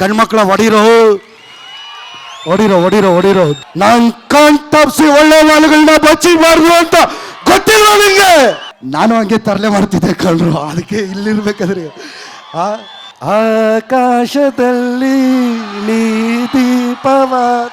ಗಂಡ್ಮಕ್ಳ ಹೊಡಿರೋ ಹೊಡಿರೋ ಹೊಡಿರೋ ಹೊಡಿರೋ ನಾನ್ ಕಣ್ ತಪ್ಸಿ ಒಳ್ಳೆ ಮಾಲುಗಳನ್ನ ಬಚ್ಚಿಬಾರ್ದು ಅಂತ ಗೊತ್ತಿಲ್ಲ ನಿಂಗೆ? ನಾನು ಹಂಗೆ ತರಲೆ ಮಾಡ್ತಿದ್ದೆ ಕಣ್ರು, ಅದಕ್ಕೆ ಇಲ್ಲಿರ್ಬೇಕಾದ್ರೆ. ಆಕಾಶದಲ್ಲಿ ನೀ ದೀಪವಾದ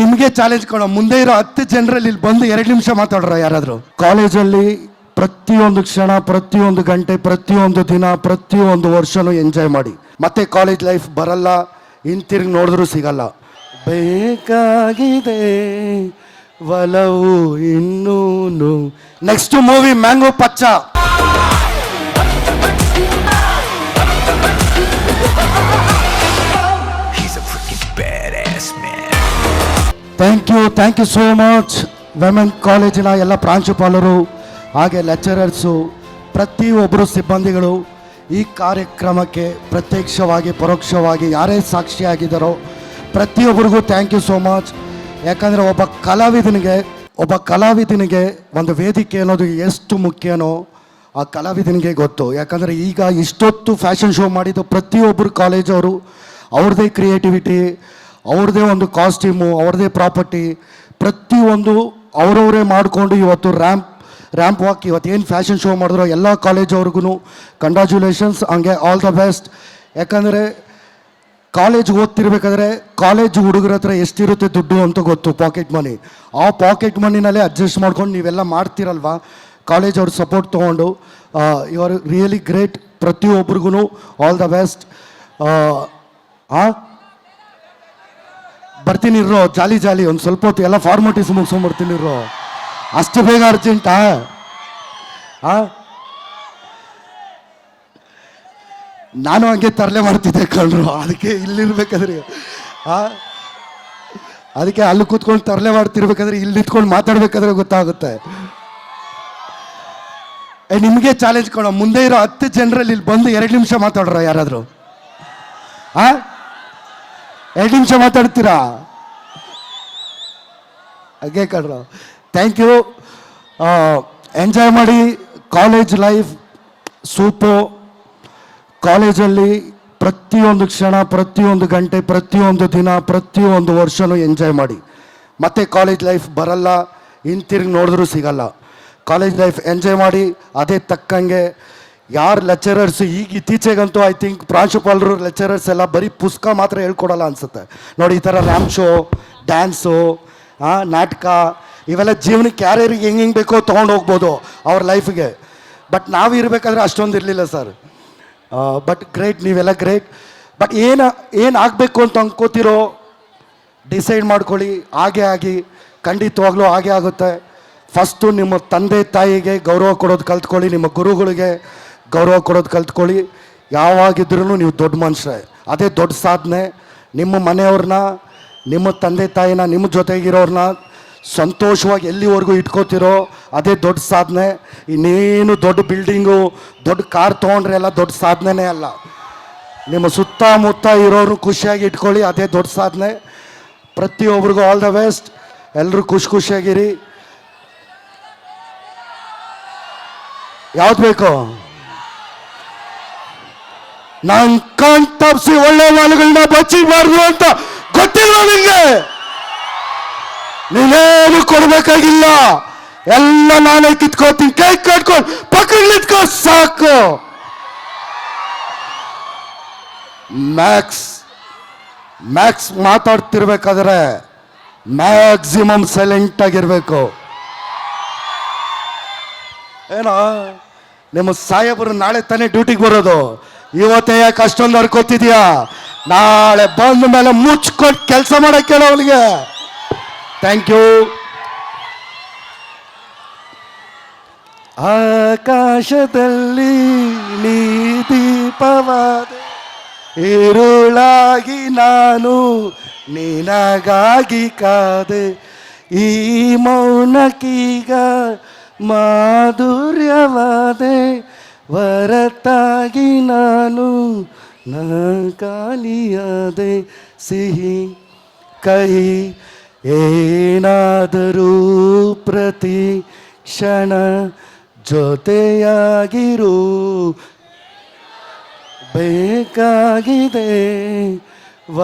ನಿಮಗೆ ಚಾಲೆಂಜ್ ಕೊಡೋ, ಮುಂದೆ ಇರೋ ಹತ್ತು ಜನರಲ್ಲಿ ಇಲ್ಲಿ ಬಂದು ಎರಡು ನಿಮಿಷ ಮಾತಾಡ್ರ ಯಾರಾದರೂ? ಕಾಲೇಜಲ್ಲಿ ಪ್ರತಿಯೊಂದು ಕ್ಷಣ ಪ್ರತಿಯೊಂದು ಗಂಟೆ ಪ್ರತಿಯೊಂದು ದಿನ ಪ್ರತಿಯೊಂದು ವರ್ಷನೂ ಎಂಜಾಯ್ ಮಾಡಿ. ಮತ್ತೆ ಕಾಲೇಜ್ ಲೈಫ್ ಬರಲ್ಲ ಹಿಂತಿರುಗಿ ನೋಡಿದ್ರೂ ಸಿಗಲ್ಲ. ಬೇಕಾಗಿದೆ ಒಲವು ಇನ್ನೂನು. Next movie mango ಪಚ್ಚ thank you thank you so much women ಕಾಲೇಜಿನ ಎಲ್ಲ ಪ್ರಾಂಶುಪಾಲರು ಹಾಗೆ ಲೆಕ್ಚರರ್ಸು ಪ್ರತಿಯೊಬ್ಬರು ಸಿಬ್ಬಂದಿಗಳು ಈ ಕಾರ್ಯಕ್ರಮಕ್ಕೆ ಪ್ರತ್ಯಕ್ಷವಾಗಿ, ಪರೋಕ್ಷವಾಗಿ ಯಾರೇ ಸಾಕ್ಷಿಯಾಗಿದ್ದಾರೋ ಪ್ರತಿಯೊಬ್ಬರಿಗೂ ಥ್ಯಾಂಕ್ ಯು ಸೋ ಮಚ್ ಯಾಕಂದರೆ ಒಬ್ಬ ಕಲಾವಿದನಿಗೆ ಒಬ್ಬ ಕಲಾವಿದನಿಗೆ ಒಂದು ವೇದಿಕೆ ಅನ್ನೋದು ಎಷ್ಟು ಮುಖ್ಯನೋ ಆ ಕಲಾವಿದನಿಗೆ ಗೊತ್ತು. ಯಾಕಂದರೆ ಈಗ ಇಷ್ಟೊತ್ತು ಫ್ಯಾಷನ್ ಶೋ ಮಾಡಿದ್ದು ಪ್ರತಿಯೊಬ್ಬರು ಕಾಲೇಜವರು ಅವ್ರದ್ದೇ ಕ್ರಿಯೇಟಿವಿಟಿ ಅವ್ರದ್ದೇ ಒಂದು ಕಾಸ್ಟ್ಯೂಮು ಅವ್ರದ್ದೇ ಪ್ರಾಪರ್ಟಿ ಪ್ರತಿಯೊಂದು ಅವರವರೇ ಮಾಡಿಕೊಂಡು ಇವತ್ತು ರ್ಯಾಂಪ್ ರ್ಯಾಂಪ್ ವಾಕ್ ಇವತ್ತು ಏನು ಫ್ಯಾಷನ್ ಶೋ ಮಾಡಿದ್ರು ಎಲ್ಲ ಕಾಲೇಜವ್ರಿಗೂ ಕಂಗ್ರ್ಯಾಚುಲೇಷನ್ಸ್ ಹಂಗೆ ಆಲ್ ದ ಬೆಸ್ಟ್ ಯಾಕಂದರೆ ಕಾಲೇಜ್ ಓದ್ತಿರ್ಬೇಕಾದ್ರೆ ಕಾಲೇಜ್ ಹುಡುಗರ ಹತ್ರ ಎಷ್ಟಿರುತ್ತೆ ದುಡ್ಡು ಅಂತ ಗೊತ್ತು ಪಾಕೆಟ್ ಮನಿ ಆ ಪಾಕೆಟ್ ಮನಿನಲ್ಲೇ ಅಡ್ಜಸ್ಟ್ ಮಾಡ್ಕೊಂಡು ನೀವೆಲ್ಲ ಮಾಡ್ತಿರಲ್ವಾ? ಕಾಲೇಜ್ ಅವ್ರ ಸಪೋರ್ಟ್ ತೊಗೊಂಡು ಯು ಆರ್ ರಿಯಲಿ ಗ್ರೇಟ್ ಪ್ರತಿಯೊಬ್ರಿಗೂ ಆಲ್ ದ ಬೆಸ್ಟ್ ಆ ಬರ್ತೀನಿ ಇರೋ ಜಾಲಿ ಜಾಲಿ, ಒಂದು ಸ್ವಲ್ಪ ಹೊತ್ತು ಎಲ್ಲ ಫಾರ್ಮಾಲಿಟೀಸ್ ಮುಗಿಸ್ಕೊಂಡ್ಬರ್ತೀನಿ ಇರೋ ಅಷ್ಟು ಬೇಗ ಅರ್ಜೆಂಟಾ? ನಾನು ಹಂಗೆ ತರಲೆ ಮಾಡ್ತಿದ್ದೆ ಕಣ್ರು. ಅದಕ್ಕೆ ಇಲ್ಲಿರ್ಬೇಕಾದ್ರೆ, ಆ? ಅದಕ್ಕೆ ಅಲ್ಲಿ ಕೂತ್ಕೊಂಡು ತರಲೆ ಮಾಡ್ತಿರ್ಬೇಕಾದ್ರೆ, ಇಲ್ಲಿ ನಿಂತ್ಕೊಂಡು ಮಾತಾಡ್ಬೇಕಾದ್ರೆ ಗೊತ್ತಾಗುತ್ತೆ. ನಿಮಗೆ ಚಾಲೆಂಜ್ ಕೊಡೋ ಮುಂದೆ ಇರೋ ಹತ್ತು ಜನರಲ್ಲಿ ಇಲ್ಲಿ ಬಂದು ಎರಡು ನಿಮಿಷ ಮಾತಾಡ್ರ ಯಾರಾದರೂ? ಆ? ಎರಡು ನಿಮಿಷ ಮಾತಾಡ್ತೀರಾ? ಹಾಗೆ ಕಣ್ರು. ಥ್ಯಾಂಕ್ ಯು ಎಂಜಾಯ್ ಮಾಡಿ ಕಾಲೇಜ್ ಲೈಫ್ ಸೂಪು ಕಾಲೇಜಲ್ಲಿ ಪ್ರತಿಯೊಂದು ಕ್ಷಣ, ಪ್ರತಿಯೊಂದು ಗಂಟೆ, ಪ್ರತಿಯೊಂದು ದಿನ, ಪ್ರತಿಯೊಂದು ವರ್ಷವೂ ಎಂಜಾಯ್ ಮಾಡಿ. ಮತ್ತೆ ಕಾಲೇಜ್ ಲೈಫ್ ಬರಲ್ಲ ಹಿಂತಿರುಗಿ ನೋಡಿದ್ರೂ ಸಿಗಲ್ಲ. ಕಾಲೇಜ್ ಲೈಫ್ ಎಂಜಾಯ್ ಮಾಡಿ, ಅದೇ ತಕ್ಕಂಗೆ ಯಾರು ಲೆಕ್ಚರರ್ಸ್ ಈಗ ಇತ್ತೀಚೆಗಂತೂ ಐ ಥಿಂಕ್ ಪ್ರಾಂಶುಪಾಲರು ಲೆಕ್ಚರರ್ಸ್ ಎಲ್ಲ ಬರೀ ಪುಸ್ತಕ ಮಾತ್ರ ಹೇಳ್ಕೊಡಲ್ಲ ಅನಿಸುತ್ತೆ. ನೋಡಿ ಈ ಥರ ರ್ಯಾಮ್ ಶೋ ಡ್ಯಾನ್ಸು ನಾಟಕ ಇವೆಲ್ಲ ಜೀವನಕ್ಕೆ ಯಾರ್ಯಾರಿಗೆ ಹೆಂಗೆ ಹೆಂಗೆ ಬೇಕೋ ತೊಗೊಂಡು ಹೋಗ್ಬೋದು ಅವ್ರ ಲೈಫ್ಗೆ ಬಟ್ ನಾವು ಇರಬೇಕಾದ್ರೆ ಅಷ್ಟೊಂದು ಇರಲಿಲ್ಲ ಸರ್ ಬಟ್ ಗ್ರೇಟ್ ನೀವೆಲ್ಲ ಗ್ರೇಟ್ ಬಟ್ ಏನು ಏನು ಆಗಬೇಕು ಅಂತ ಅಂದ್ಕೋತಿರೋ ಡಿಸೈಡ್ ಮಾಡ್ಕೊಳ್ಳಿ. ಹಾಗೆ ಆಗಿ, ಖಂಡಿತವಾಗ್ಲೂ ಹಾಗೆ ಆಗುತ್ತೆ. ಫಸ್ಟು ನಿಮ್ಮ ತಂದೆ, ತಾಯಿಗೆ ಗೌರವ ಕೊಡೋದು ಕಲ್ತ್ಕೊಳ್ಳಿ, ನಿಮ್ಮ ಗುರುಗಳಿಗೆ ಗೌರವ ಕೊಡೋದು ಕಲ್ತ್ಕೊಳ್ಳಿ. ಯಾವಾಗಿದ್ರೂ ನೀವು ದೊಡ್ಡ ಮನುಷ್ಯ ಅದೇ ದೊಡ್ಡ ಸಾಧನೆ. ನಿಮ್ಮ ಮನೆಯವ್ರನ್ನ, ನಿಮ್ಮ ತಂದೆ, ತಾಯಿನ, ನಿಮ್ಮ ಜೊತೆಗಿರೋರನ್ನ ಸಂತೋಷವಾಗಿ ಎಲ್ಲಿವರೆಗೂ ಇಟ್ಕೋತಿರೋ ಅದೇ ದೊಡ್ಡ ಸಾಧನೆ. ಇನ್ನೇನು ದೊಡ್ಡ ಬಿಲ್ಡಿಂಗು ದೊಡ್ಡ ಕಾರ್ ತೊಗೊಂಡ್ರೆ ಎಲ್ಲ ದೊಡ್ಡ ಸಾಧನೆನೇ ಅಲ್ಲ. ನಿಮ್ಮ ಸುತ್ತಮುತ್ತ ಇರೋರು ಖುಷಿಯಾಗಿ ಇಟ್ಕೊಳ್ಳಿ, ಅದೇ ದೊಡ್ಡ ಸಾಧನೆ. ಪ್ರತಿಯೊಬ್ರಿಗೂ ಆಲ್ ದ ಬೆಸ್ಟ್ ಎಲ್ಲರೂ ಖುಷಿ ಖುಷಿಯಾಗಿರಿ. ಯಾವ್ದು ಬೇಕು? ನಾನು ಕಣ್ ತಪ್ಸಿ ಒಳ್ಳೆ ಮಾಲುಗಳನ್ನ ಬಚ್ಚಿಬಾರ್ದು ಅಂತ ಗೊತ್ತಿಲ್ಲ ನಿಂಗೆ? ನೀನೇನು ಕೊಡ್ಬೇಕಾಗಿಲ್ಲ? ಎಲ್ಲ ನಾನೇ ಕಿತ್ಕೋತೀನಿ ಕೈ ಕಟ್ಕೊಂಡು ಪಕ್ಕದಲ್ಲಿ ನಿಂತ್ಕೋ, ಸಾಕು. ಮ್ಯಾಕ್ಸ್ ಮ್ಯಾಕ್ಸ್ ಮಾತಾಡ್ತಿರ್ಬೇಕಾದ್ರೆ ಮ್ಯಾಕ್ಸಿಮಮ್ ಸೈಲೆಂಟ್ ಆಗಿರ್ಬೇಕು. ಏನೋ, ನಿಮ್ಮ ಸಾಹೇಬರು ನಾಳೆ ತಾನೇ ಡ್ಯೂಟಿಗೆ ಬರೋದು. ಇವತ್ತೇ ಯಾಕೆ ಅಷ್ಟೊಂದು ಹರ್ಕೋತಿದ್ಯಾ ನಾಳೆ ಬಂದ ಮೇಲೆ ಮುಚ್ಕೊಟ್ಟು ಕೆಲಸ ಮಾಡಕ್ಕೆ ಅವಳಿಗೆ ಥ್ಯಾಂಕ್ ಯು ಆಕಾಶದಲ್ಲಿ ನೀ ದೀಪವಾದ ಇರುಳಾಗಿ ನಾನು ನಿನಗಾಗಿ ಕಾದೆ. ಈ ಮೌನಕೀಗ ಮಾಧುರ್ಯವಾದೆ, ವರತಾಗಿ ನಾನು ನಾಲಿಯಾದೆ ಸಿಹಿ ಕಹಿ ಏನಾದರೂ ಪ್ರತಿ ಕ್ಷಣ ಜೊತೆಯಾಗಿರು. ಬೇಕಾಗಿದೆ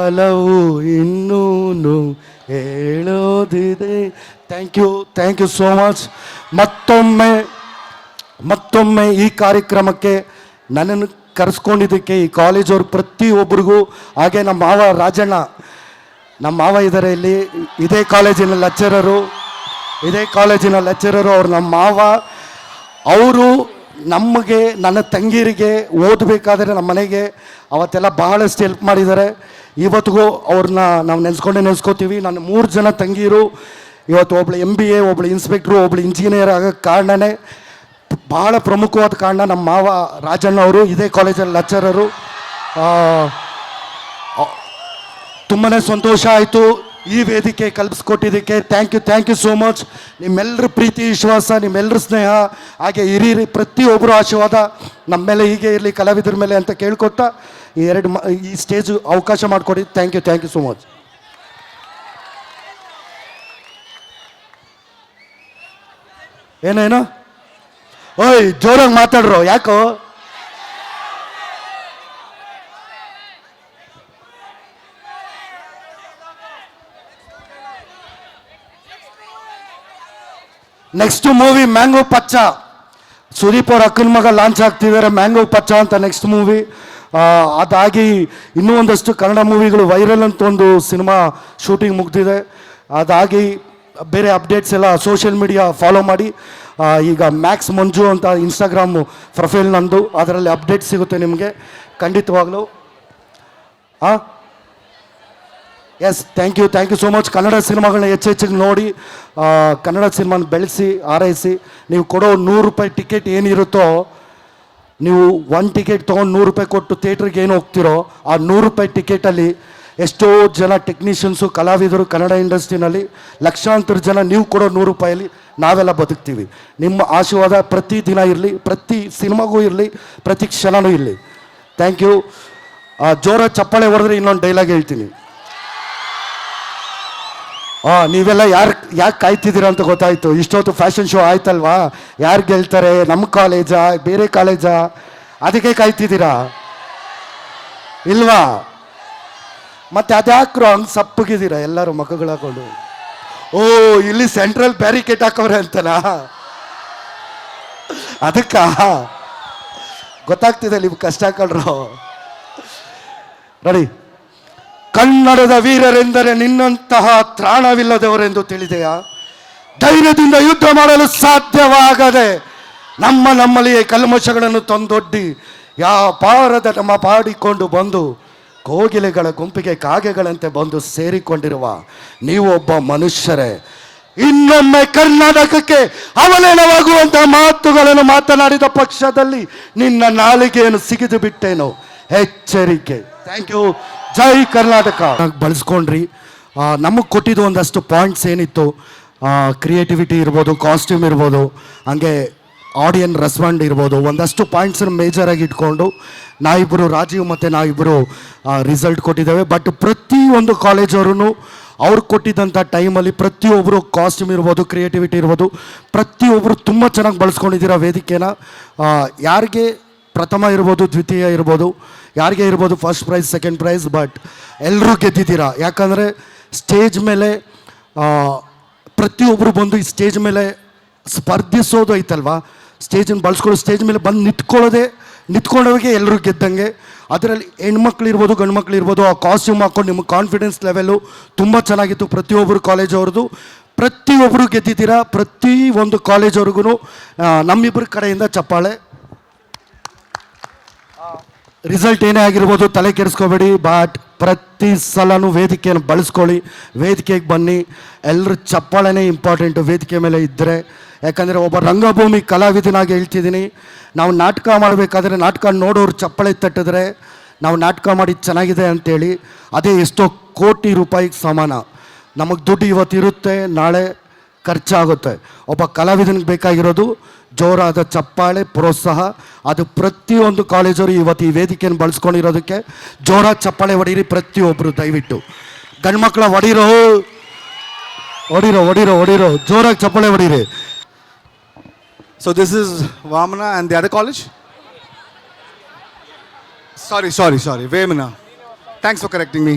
ಒಲವು ಇನ್ನೂನು ಹೇಳೋದಿದೆ. Thank you thank you so much ಮತ್ತೊಮ್ಮೆ ಮತ್ತೊಮ್ಮೆ ಈ ಕಾರ್ಯಕ್ರಮಕ್ಕೆ ನನ್ನನ್ನು ಕರೆಸ್ಕೊಂಡಿದ್ದಕ್ಕೆ ಈ ಕಾಲೇಜವ್ರ ಪ್ರತಿಯೊಬ್ಬರಿಗೂ, ಹಾಗೆ ನಮ್ಮ ಮಾವ ರಾಜಣ್ಣ ನಮ್ಮ ಮಾವ ಇದ್ದಾರೆ ಇಲ್ಲಿ. ಇದೇ ಕಾಲೇಜಿನ ಲೆಕ್ಚರರು ಇದೇ ಕಾಲೇಜಿನ ಲೆಕ್ಚರರು ಅವ್ರು ನಮ್ಮ ಮಾವ. ಅವರು ನಮಗೆ, ನನ್ನ ತಂಗಿರಿಗೆ ಓದಬೇಕಾದ್ರೆ ನಮ್ಮ ಮನೆಗೆ ಅವತ್ತೆಲ್ಲ ಬಹಳಷ್ಟು ಹೆಲ್ಪ್ ಮಾಡಿದ್ದಾರೆ. ಇವತ್ತಿಗೂ ಅವ್ರನ್ನ ನಾವು ನೆನೆಸ್ಕೊಂಡೇ ನೆನೆಸ್ಕೋತೀವಿ. ನನ್ನ ಮೂರು ಜನ ತಂಗಿಯರು ಇವತ್ತು ಒಬ್ಳು ಎಂ ಬಿ ಎ ಒಬ್ಳು ಇನ್ಸ್ಪೆಕ್ಟ್ರು ಒಬ್ಳು ಇಂಜಿನಿಯರ್ ಆಗೋಕ್ಕೆ ಕಾರಣನೇ ಭಾಳ ಪ್ರಮುಖವಾದ ಕಾರಣ ನಮ್ಮ ಮಾವ ರಾಜಣ್ಣ ಅವರು, ಇದೇ ಕಾಲೇಜಲ್ಲಿ ಲೆಕ್ಚರರು ತುಂಬಾ ಸಂತೋಷ ಆಯಿತು. ಈ ವೇದಿಕೆ ಕಲ್ಪಿಸ್ಕೊಟ್ಟಿದ್ದಕ್ಕೆ thank you thank you so much ನಿಮ್ಮೆಲ್ಲರ ಪ್ರೀತಿ, ವಿಶ್ವಾಸ ನಿಮ್ಮೆಲ್ಲರ ಸ್ನೇಹ, ಹಾಗೆ ಹಿರಿಯರಿ ಪ್ರತಿಯೊಬ್ಬರು ಆಶೀರ್ವಾದ ನಮ್ಮ ಮೇಲೆ ಹೀಗೆ ಇರಲಿ, ಕಲಾವಿದರ ಮೇಲೆ ಅಂತ ಕೇಳ್ಕೊತಾ ಈ ಎರಡು ಈ ಸ್ಟೇಜ್ ಅವಕಾಶ ಮಾಡಿಕೊಡಿ. Thank you thank you so much ಏನೇನು? ಓಯ್, ಜೋರಾಗಿ ಮಾತಾಡ್ರು. ಯಾಕೋ? Next movie Mango Pachcha Sudeep ಅವ್ರ ಅಕ್ಕನ ಮಗ ಲಾಂಚ್ ಆಗ್ತಿದ್ದಾರೆ ಮ್ಯಾಂಗೋ ಪಚ್ಚ ಅಂತ ನೆಕ್ಸ್ಟ್ ಮೂವಿ ಅದಾಗಿ ಇನ್ನೂ ಒಂದಷ್ಟು ಕನ್ನಡ ಮೂವಿಗಳು ವೈರಲ್ ಅಂತ ಒಂದು ಸಿನಿಮಾ ಶೂಟಿಂಗ್ ಮುಗ್ದಿದೆ. ಅದಾಗಿ ಬೇರೆ ಅಪ್ಡೇಟ್ಸ್ ಎಲ್ಲ ಸೋಷಿಯಲ್ ಮೀಡಿಯಾ ಫಾಲೋ ಮಾಡಿ. ಈಗ ಮ್ಯಾಕ್ಸ್ ಮಂಜು ಅಂತ ಇನ್ಸ್ಟಾಗ್ರಾಮ್ ಪ್ರೊಫೈಲ್ ನಂದು. ಅದರಲ್ಲಿ ಅಪ್ಡೇಟ್ ಸಿಗುತ್ತೆ ನಿಮಗೆ. ಖಂಡಿತವಾಗಲೂ. ಹಾಂ yes thank you thank you so much Kannada ಸಿನಿಮಾಗಳನ್ನ ಹೆಚ್ಚು ಹೆಚ್ಚಿಗೆ ನೋಡಿ ಕನ್ನಡ ಸಿನಿಮಾನ ಬೆಳೆಸಿ, ಆರೈಸಿ, ನೀವು ಕೊಡೋ ನೂರು ರೂಪಾಯಿ ಟಿಕೆಟ್ ಏನಿರುತ್ತೋ, ನೀವು ಒನ್ ಟಿಕೆಟ್ ತೊಗೊಂಡು ನೂರು ರೂಪಾಯಿ ಕೊಟ್ಟು ಥಿಯೇಟ್ರಿಗೆ ಏನು ಹೋಗ್ತಿರೋ, ಆ ನೂರು ರೂಪಾಯಿ ಟಿಕೆಟಲ್ಲಿ ಎಷ್ಟೋ ಜನ ಟೆಕ್ನಿಷಿಯನ್ಸು ಕಲಾವಿದರು ಕನ್ನಡ ಇಂಡಸ್ಟ್ರಿನಲ್ಲಿ ಲಕ್ಷಾಂತರ ಜನ ನೀವು ಕೊಡೋ ನೂರು ರೂಪಾಯಲ್ಲಿ ನಾವೆಲ್ಲ ಬದುಕ್ತೀವಿ. ನಿಮ್ಮ ಆಶೀರ್ವಾದ ಪ್ರತಿ ದಿನ ಇರಲಿ, ಪ್ರತಿ ಸಿನಿಮಾಗೂ ಇರಲಿ, ಪ್ರತಿ ಕ್ಷಣನೂ ಇರಲಿ. ಥ್ಯಾಂಕ್ ಯು ಜೋರ ಚಪ್ಪಾಳೆ ಹೊಡೆದ್ರೆ ಇನ್ನೊಂದು ಡೈಲಾಗ್ ಹೇಳ್ತೀನಿ. ಆ, ನೀವೆಲ್ಲ ಯಾರು, ಯಾಕೆ ಕಾಯ್ತಿದ್ದೀರಾ ಅಂತ ಗೊತ್ತಾಯ್ತು. ಇಷ್ಟೊತ್ತು ಫ್ಯಾಷನ್ ಶೋ ಆಯ್ತಲ್ವಾ? ಯಾರು ಗೆಲ್ತಾರೆ? ನಮ್ಮ ಕಾಲೇಜಾ ಬೇರೆ ಕಾಲೇಜಾ ಅದಕ್ಕೆ ಕಾಯ್ತಿದ್ದೀರಾ? ಇಲ್ವಾ? ಮತ್ತೆ ಅದ್ಯಾಕ್ರು ಹಂಗೆ ಸಪ್ಪಗಿದ್ದೀರಾ ಎಲ್ಲರೂ ಮಕ್ಕಳು ಓ, ಇಲ್ಲಿ ಸೆಂಟ್ರಲ್ ಬ್ಯಾರಿಕೇಟ್ ಹಾಕವ್ರೆ ಅಂತನಾ? ಅದಕ್ಕ? ಗೊತ್ತಾಗ್ತಿದೆ ನೀವು ಕಷ್ಟ ಹಾಕೊಳ್ರು ನೋಡಿ ಕನ್ನಡದ ವೀರರೆಂದರೆ ನಿನ್ನಂತಹ ತ್ರಾಣವಿಲ್ಲದವರೆಂದು ತಿಳಿದೆಯಾ? ಧೈರ್ಯದಿಂದ ಯುದ್ಧ ಮಾಡಲು ಸಾಧ್ಯವಾಗದೆ ನಮ್ಮ ನಮ್ಮಲ್ಲಿಯೇ ಕಲ್ಮಶಗಳನ್ನು ತಂದೊಡ್ಡಿ ವ್ಯಾಪಾರದ ನಮ್ಮ ಪಾಡಿಕೊಂಡು ಬಂದು ಕೋಗಿಲೆಗಳ ಗುಂಪಿಗೆ ಕಾಗೆಗಳಂತೆ ಬಂದು ಸೇರಿಕೊಂಡಿರುವ ನೀವೊಬ್ಬ ಮನುಷ್ಯರೇ, ಇನ್ನೊಮ್ಮೆ ಕರ್ನಾಟಕಕ್ಕೆ ಅವಲೇನವಾಗುವಂತಹ ಮಾತುಗಳನ್ನು ಮಾತನಾಡಿದ ಪಕ್ಷದಲ್ಲಿ ನಿನ್ನ ನಾಲಿಗೆಯನ್ನು ಸಿಗಿದು ಬಿಟ್ಟೇನು? ಎಚ್ಚರಿಕೆ. ಥ್ಯಾಂಕ್ ಯು ಜೈ ಕರ್ನಾಟಕ. ಬಳಸ್ಕೊಂಡ್ರಿ. ನಮಗೆ ಕೊಟ್ಟಿದ್ದು ಒಂದಷ್ಟು ಪಾಯಿಂಟ್ಸ್ ಏನಿತ್ತು. ಕ್ರಿಯೇಟಿವಿಟಿ ಇರ್ಬೋದು ಕಾಸ್ಟ್ಯೂಮ್ ಇರ್ಬೋದು, ಹಂಗೆ ಆಡಿಯನ್ ರೆಸ್ಪಾಂಡ್ ಇರ್ಬೋದು. ಒಂದಷ್ಟು ಪಾಯಿಂಟ್ಸನ್ನು ಮೇಜರಾಗಿ ಇಟ್ಕೊಂಡು ನಾವಿಬ್ಬರು ರಾಜೀವ್ ಮತ್ತು ನಾವಿಬ್ಬರು ರಿಸಲ್ಟ್ ಕೊಟ್ಟಿದ್ದೇವೆ. ಬಟ್ ಪ್ರತಿಯೊಂದು ಕಾಲೇಜವ್ರೂ ಅವ್ರು ಕೊಟ್ಟಿದ್ದಂಥ ಟೈಮಲ್ಲಿ ಪ್ರತಿಯೊಬ್ಬರು ಕಾಸ್ಟ್ಯೂಮ್ ಇರ್ಬೋದು ಕ್ರಿಯೇಟಿವಿಟಿ ಇರ್ಬೋದು ಪ್ರತಿಯೊಬ್ಬರು ತುಂಬ ಚೆನ್ನಾಗಿ ಬಳಸ್ಕೊಂಡಿದ್ದೀರ ವೇದಿಕೆನ. ಯಾರಿಗೆ ಪ್ರಥಮ ಇರ್ಬೋದು, ದ್ವಿತೀಯ ಇರ್ಬೋದು, ಯಾರಿಗೆ ಇರ್ಬೋದು first prize second prize but ಎಲ್ಲರೂ ಗೆದ್ದಿದ್ದೀರಾ? ಯಾಕಂದರೆ ಸ್ಟೇಜ್ ಮೇಲೆ ಪ್ರತಿಯೊಬ್ಬರು ಬಂದು ಈ ಸ್ಟೇಜ್ ಮೇಲೆ ಸ್ಪರ್ಧಿಸೋದು ಐತಲ್ವಾ? ಸ್ಟೇಜನ್ನು ಬಳಸ್ಕೊಳ್ಳೋ ಸ್ಟೇಜ್ ಮೇಲೆ ಬಂದು ನಿಂತ್ಕೊಳ್ಳೋದೇ, ನಿಂತ್ಕೊಂಡವ್ರಿಗೆ ಎಲ್ಲರೂ ಗೆದ್ದಂಗೆ. ಅದರಲ್ಲಿ ಹೆಣ್ಮಕ್ಳು ಇರ್ಬೋದು ಗಂಡು ಮಕ್ಳು ಇರ್ಬೋದು, ಆ ಕಾಸ್ಟ್ಯೂಮ್ ಹಾಕೊಂಡು ನಿಮ್ಮ ಕಾನ್ಫಿಡೆನ್ಸ್ ಲೆವೆಲು ತುಂಬ ಚೆನ್ನಾಗಿತ್ತು ಪ್ರತಿಯೊಬ್ಬರು ಕಾಲೇಜ್ ಅವ್ರದ್ದು. ಪ್ರತಿಯೊಬ್ಬರು ಗೆದ್ದಿದ್ದೀರಾ? ಪ್ರತಿ ಒಂದು ಕಾಲೇಜವ್ರಿಗೂ ನಮ್ಮಿಬ್ಬರ ಕಡೆಯಿಂದ ಚಪ್ಪಾಳೆ. ರಿಸಲ್ಟ್ ಏನೇ ಆಗಿರ್ಬೋದು ತಲೆ ಕೆಡಿಸ್ಕೋಬೇಡಿ ಬಟ್ ಪ್ರತಿ ಸಲನೂ ವೇದಿಕೆಯನ್ನು ಬಳಸ್ಕೊಳ್ಳಿ. ವೇದಿಕೆಗೆ ಬನ್ನಿ. ಎಲ್ಲರ ಚಪ್ಪಾಳೆನೇ ಇಂಪಾರ್ಟೆಂಟು ವೇದಿಕೆ ಮೇಲೆ ಇದ್ದರೆ ಯಾಕಂದರೆ ಒಬ್ಬ ರಂಗಭೂಮಿ ಕಲಾವಿದನಾಗಿ ಹೇಳ್ತಿದ್ದೀನಿ. ನಾವು ನಾಟಕ ಮಾಡಬೇಕಾದ್ರೆ ನಾಟಕ ನೋಡೋರು ಚಪ್ಪಾಳೆ ತಟ್ಟಿದ್ರೆ ನಾವು ನಾಟಕ ಮಾಡಿ ಚೆನ್ನಾಗಿದೆ ಅಂತೇಳಿ, ಅದೇ ಎಷ್ಟೋ ಕೋಟಿ ರೂಪಾಯಿಗೆ ಸಮಾನ. ನಮಗೆ ದುಡ್ಡು ಇವತ್ತು ಇರುತ್ತೆ, ನಾಳೆ ಖರ್ಚಾಗುತ್ತೆ. ಒಬ್ಬ ಕಲಾವಿದನಿಗೆ ಬೇಕಾಗಿರೋದು ಜೋರಾದ ಚಪ್ಪಾಳೆ, ಪ್ರೋತ್ಸಾಹ. ಅದು ಪ್ರತಿಯೊಂದು ಕಾಲೇಜವರು ಇವತ್ತು ಈ ವೇದಿಕೆಯನ್ನು ಬಳಸ್ಕೊಂಡಿರೋದಕ್ಕೆ ಜೋರಾದ ಚಪ್ಪಾಳೆ ಹೊಡೀರಿ ಪ್ರತಿಯೊಬ್ಬರು ದಯವಿಟ್ಟು. ಗಂಡ್ಮಕ್ಳ ಹೊಡೀರೋ ಹೊಡೀರೋ ಹೊಡೀರೋ ಹೊಡೀರೋ ಜೋರಾಗಿ ಚಪ್ಪಾಳೆ ಹೊಡೀರಿ so this is Vamana and the other college sorry sorry sorry Vemana thanks for correcting me.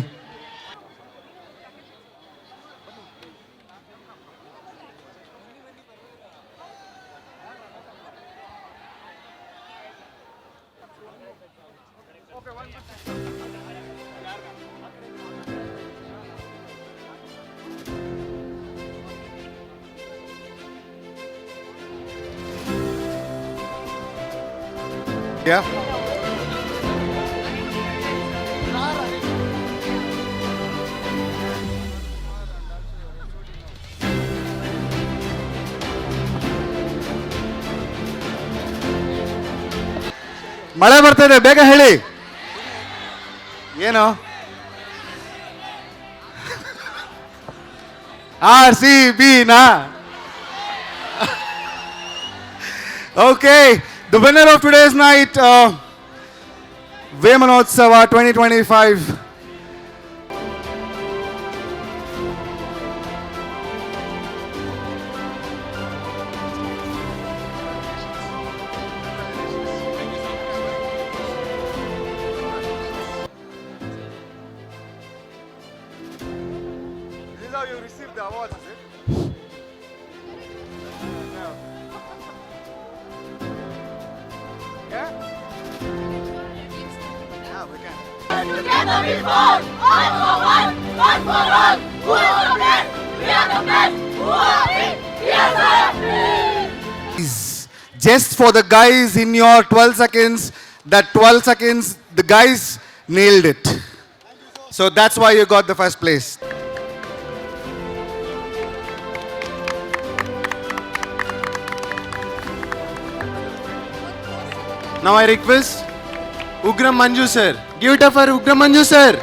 Yeah. ಮಳೆ ಬರ್ತಾ ಇದೆ ಬೇಗ ಹೇಳಿ ಏನು ಆರ್ ಸಿ ಬಿ ನಾ okay the winner of today's night Vemanotsava twenty twenty five we fall, all for one, one for all. The best? We are the best. Who are we? We are the Is Just for the guys in your 12 seconds, that 12 seconds, the guys nailed it. So that's why you got the first place. Now I request Ugram Manju sir. Give it up for Ugram Manju sir